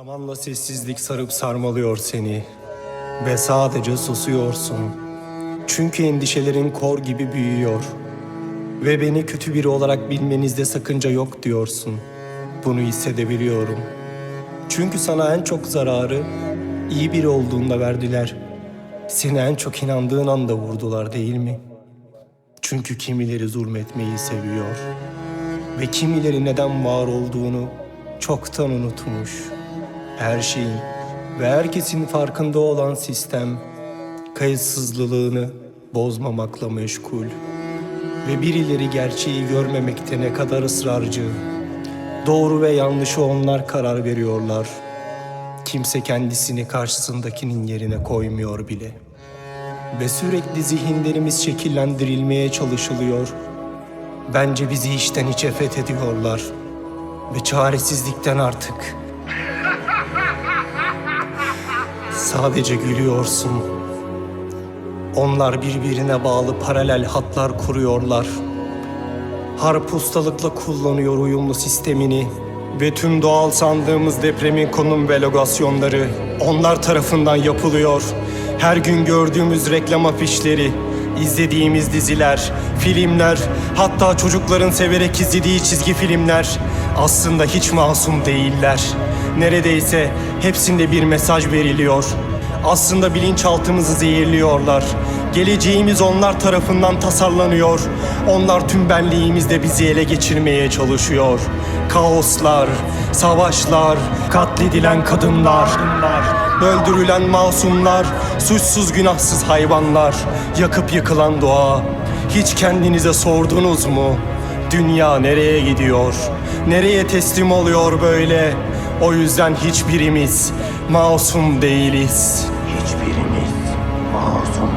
Zamanla sessizlik sarıp sarmalıyor seni ve sadece susuyorsun. Çünkü endişelerin kor gibi büyüyor ve beni kötü biri olarak bilmenizde sakınca yok diyorsun. Bunu hissedebiliyorum. Çünkü sana en çok zararı iyi biri olduğunda verdiler. Seni en çok inandığın anda vurdular değil mi? Çünkü kimileri zulmetmeyi seviyor ve kimileri neden var olduğunu çoktan unutmuş. Her şeyin ve herkesin farkında olan sistem kayıtsızlılığını bozmamakla meşgul ve birileri gerçeği görmemekte ne kadar ısrarcı. Doğru ve yanlışı onlar karar veriyorlar. Kimse kendisini karşısındakinin yerine koymuyor bile. Ve sürekli zihinlerimiz şekillendirilmeye çalışılıyor. Bence bizi işten içe fethediyorlar. Ve çaresizlikten artık. Sadece gülüyorsun. Onlar birbirine bağlı paralel hatlar kuruyorlar. Harp ustalıkla kullanıyor uyumlu sistemini ve tüm doğal sandığımız depremin konum ve lokasyonları onlar tarafından yapılıyor. Her gün gördüğümüz reklam afişleri, izlediğimiz diziler, filmler, hatta çocukların severek izlediği çizgi filmler aslında hiç masum değiller. Neredeyse hepsinde bir mesaj veriliyor. Aslında bilinçaltımızı zehirliyorlar. Geleceğimiz onlar tarafından tasarlanıyor. Onlar tüm benliğimizde bizi ele geçirmeye çalışıyor. Kaoslar, savaşlar, katledilen kadınlar, öldürülen masumlar, suçsuz günahsız hayvanlar, yakıp yıkılan doğa. Hiç kendinize sordunuz mu? Dünya nereye gidiyor? Nereye teslim oluyor böyle? O yüzden hiçbirimiz masum değiliz. Hiçbirimiz masum